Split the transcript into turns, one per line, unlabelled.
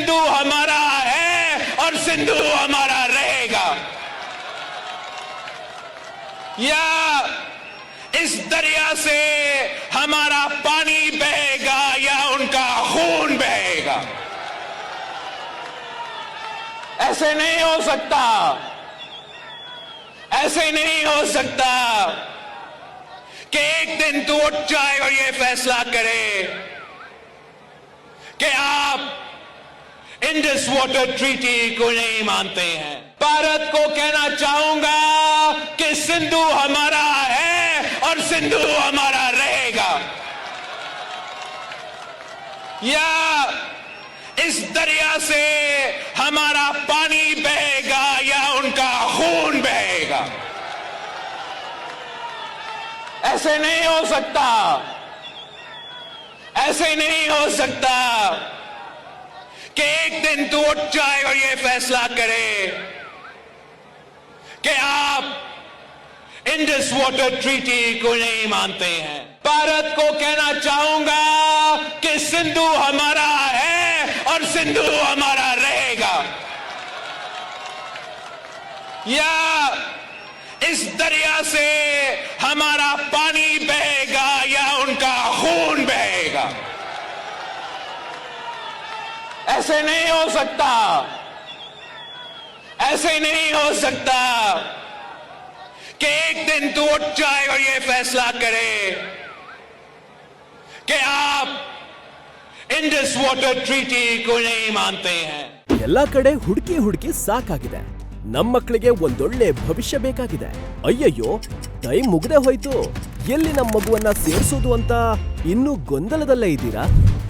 ہمارا ہے اور سندھو ہمارا رہے گا یا اس دریا سے ہمارا پانی بہے گا یا ان کا خون بہے گا ایسے نہیں ہو سکتا ایسے نہیں ہو سکتا کہ ایک دن تو اٹھ جائے اور یہ فیصلہ کرے کہ آپ انڈس واٹر ٹریٹی کو نہیں مانتے ہیں بھارت کو کہنا چاہوں گا کہ سندھو ہمارا ہے اور سندھو ہمارا رہے گا یا اس دریا سے ہمارا پانی بہے گا یا ان کا خون بہے گا ایسے نہیں ہو سکتا ایسے نہیں ہو سکتا کہ ایک دن تو اٹھ جائے اور یہ فیصلہ کرے کہ آپ انڈس واٹر ٹریٹی کو نہیں مانتے ہیں بھارت کو کہنا چاہوں گا کہ سندھو ہمارا ہے اور سندھو ہمارا رہے گا یا اس دریا سے ہمارا ऐसे नहीं हो सकता ऐसे नहीं हो सकता कि एक दिन तू उठ जाए और यह फैसला करे कि आप इंडस वाटर ट्रीटी को नहीं मानते हैं
ಎಲ್ಲಾ ಕಡೆ ಹುಡುಕಿ ಹುಡುಕಿ ಸಾಕಾಗಿದೆ ನಮ್ಮ ಮಕ್ಕಳಿಗೆ ಒಂದೊಳ್ಳೆ ಭವಿಷ್ಯ ಬೇಕಾಗಿದೆ ಅಯ್ಯಯ್ಯೋ ಟೈಮ್ ಮುಗ್ದೆ ಹೋಯ್ತು ಎಲ್ಲಿ ನಮ್ಮ ಮಗುವನ್ನ ಸೇರಿಸೋದು ಅಂತ ಇನ್ನೂ ಗೊಂದಲದಲ್ಲೇ ಇದ್ದೀರಾ